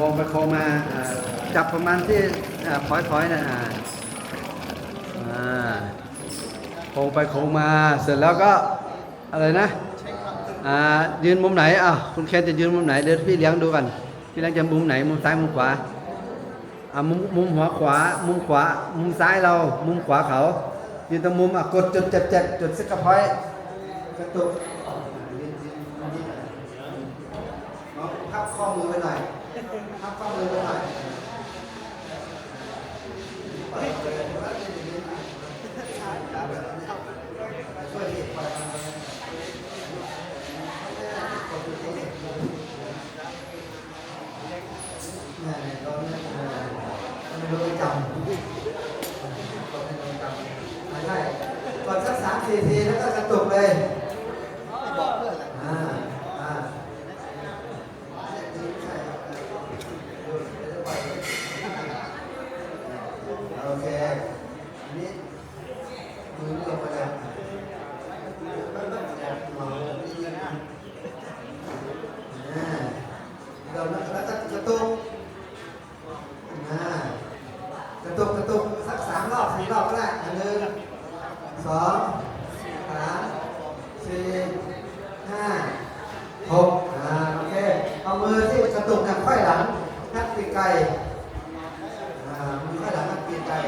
ค้งไปโค้งมาจับประมาณที่อ่าถอยๆนะอ่าอ่าโค้งไปโค้งมาเสร็จแล้วก็อะไรนะอ่ายืนมุมไหนอะคุณเคนจะยืนมุมไหนเดี๋ยวพี่เลี้ยงดูกันพี่เลี้ยงจะมุมไหนมุมซ้ายมุมขวาอ่ามุมมุมหัวขวา มุมขวา มุมซ้ายเรา มุมขวาเขายืนตรงมุมอะกดจุดเจ็ดเจ็ดจุดสกกระพอยกระตุกพับข้อมือไปหน่อย พับข้อมือไปหน่อย เนี่ยเนี่ยเราเนี่ยเออมันโดนจำไม่ใช่กดสักสามสี่ทีแล้วก็กระตุกเลย โอเคอันนี้มือลงไปแล้วอ่าเราแล้วก็กระตุกอ่ากระตุกกระตุกสักสามรอบสี่รอบก็ได้อันหนึ่งสองสามสี่ห้าหกอ่าโอเคเอามือที่กระตุกเนี่ยค่อยหลังนักปีไก่อ่ามือค่อยหลังนักปีกไก่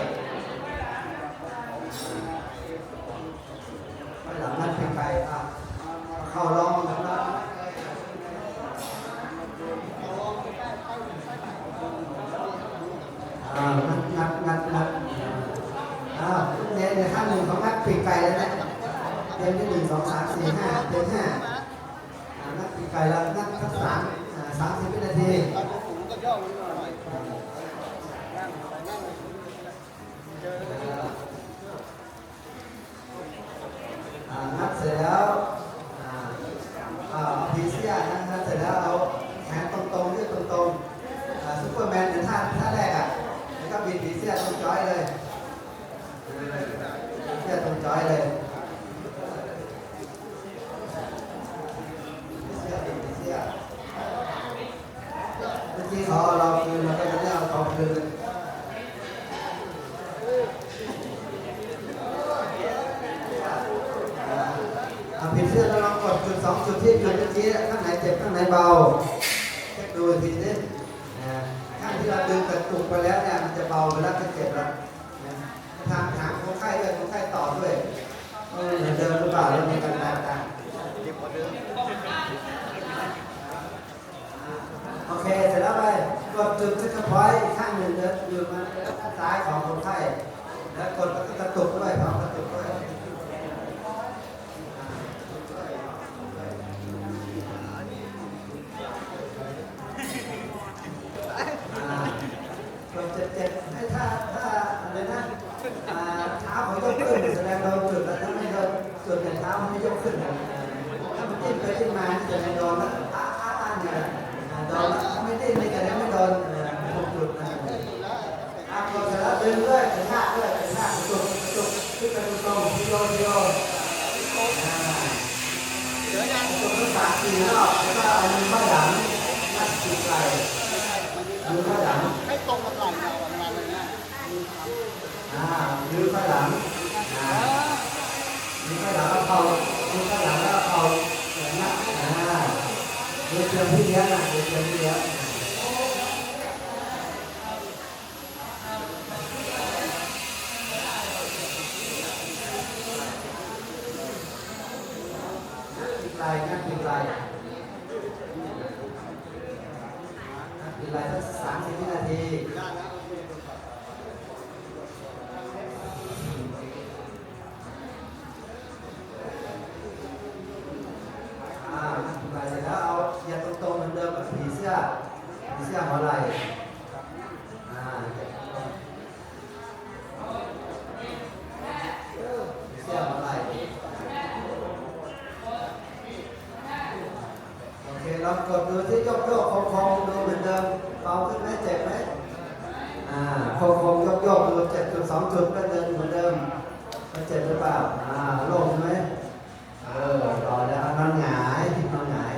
ค่อยหลังนักปีกไก่อะเข้าลองนะครับ อ่างัดงัดงัดงัดอ่าเนี่ย ในขั้นหนึ่งของงัดปีกไก่แล้วนะเต็มที่หนึ่งสองสามสี่ห้าเต็มห้าอ่างัดปีกไก่แล้วงัดทั้งสามสามสิบวินาทีอ่างัดเสร็จแล้วอ่าพีเซียนะงัดเสร็จแล้วเอาแขนตรงๆยืดตรงๆซุปเปอร์แมนในท่าท่าแรกอะแล้วก็บินผีเสื้อตรงจอยเลย ผีเสื้อตรงใจเลยเสื้อบินผีเสื้อเมื่อกี้เขาเอเราคืนเราก็จะได้เอาเขาคืนอ่าผีเสื้อเราลองกดจุดสองจุดที่จุดเมื่อกี้ข้างไหนเจ็บข้างไหนเบาเช็คดูอีกทีนินะข้างที่เราดึงกระตุกไปแล้วเนี่ยมันจะเบาไปแล้วก็เจ็บแล้วนะ คนไข้ด้วยคนไข้ต่อด้วยเจอหมือนเดิมหรือเปล่าแล้วมีการแตกต่างโอเคเสร็จแล้วไปกดจุดที่กระพอยข้างหนึ่งเดินอยู่มาด้านซ้ายของคนไข้แล้วกดแล้วก็กระตุกด้วยพร้อมกระตุกด้วย อ่ากดเจ็บเจ็บให้ถ้าถ้าอะไรนะอ่าเท้าเขายกขึ้น แสดงเราจุดแล้วถ้าไม่โดนจุดเนี่เท้ามันไม่ยกขึ้นนะถ้ามันดิ้นไปดิ้นมาจะไม่โดนแล้วอ้าอ้าอ้าเนี่ยโดนแล้วไม่ดิ้นไม่แสดงไม่โดนเออถูกจุดนะอากดเสร็จแล้วดึงด้วยกระชาด้วยกระชากกระตุกกระตุกขึ้นไปตรงๆที่โยนที่โยนอ่ากระตุกทั้งสามสี่รอบแล้วก็เอามือไขว้หลังนัดตีไหล่มือไขว้หลังให้ตรงกับไหล่เราประมาณนี้อ่ามือข้างหลัง หลังแล้วเขามือข้างหลังแล้วเขาอย่างนี้อ่ามือเตรียมที่เลี้ยงอะมือเตรียมที่เลี้ยงปิดไหล่งัดปิดไหล่งัดปิดไหล่สักสามสิบวินาที ลองกดดูที่ยกโยกๆโค้งๆดูเหมือนเดิมเบาขึ้นไหมเจ็บไหมอ่าคงๆโยกโยกๆดูเจ็บจุดสองจุดก็เดินเหมือนเดิมมันเจ็บหรือเปล่าอ่าโล่งไหม เออต่อแล้วนอนหงายนอนหงาย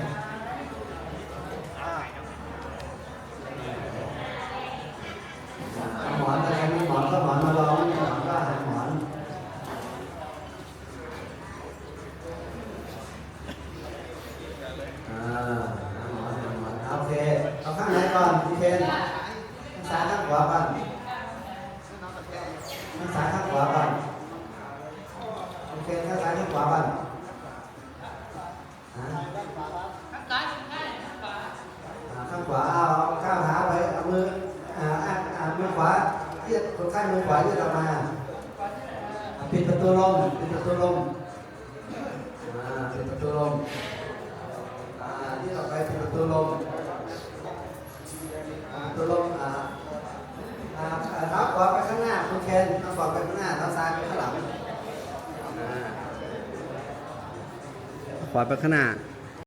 เเอาข้างไหนก่อนพี่เคนข้างซ้ายข้างขวาก่อนข้างซ้ายข้างขวาก่อนพี่เคนข้างซ้ายข้างขวาก่อนอ่าอ่าข้างขวาเอาข้างขาไปเอามืออ่าอ่ามือขวาเยืดคนไข้มือขวาเยืดออกมาปิดประตูลมปิดประตูลมอ่าปิดประตูลมอ่ายืดออกไปปิดประตูลม ตัวลมอ่าอ่าอ่าเท้าขวาไปข้างหน้าคุณเคนเท้าขวาไปข้างหน้าเท้าซ้ายไปข้างหลังอ่าขวาไปข้างหน้า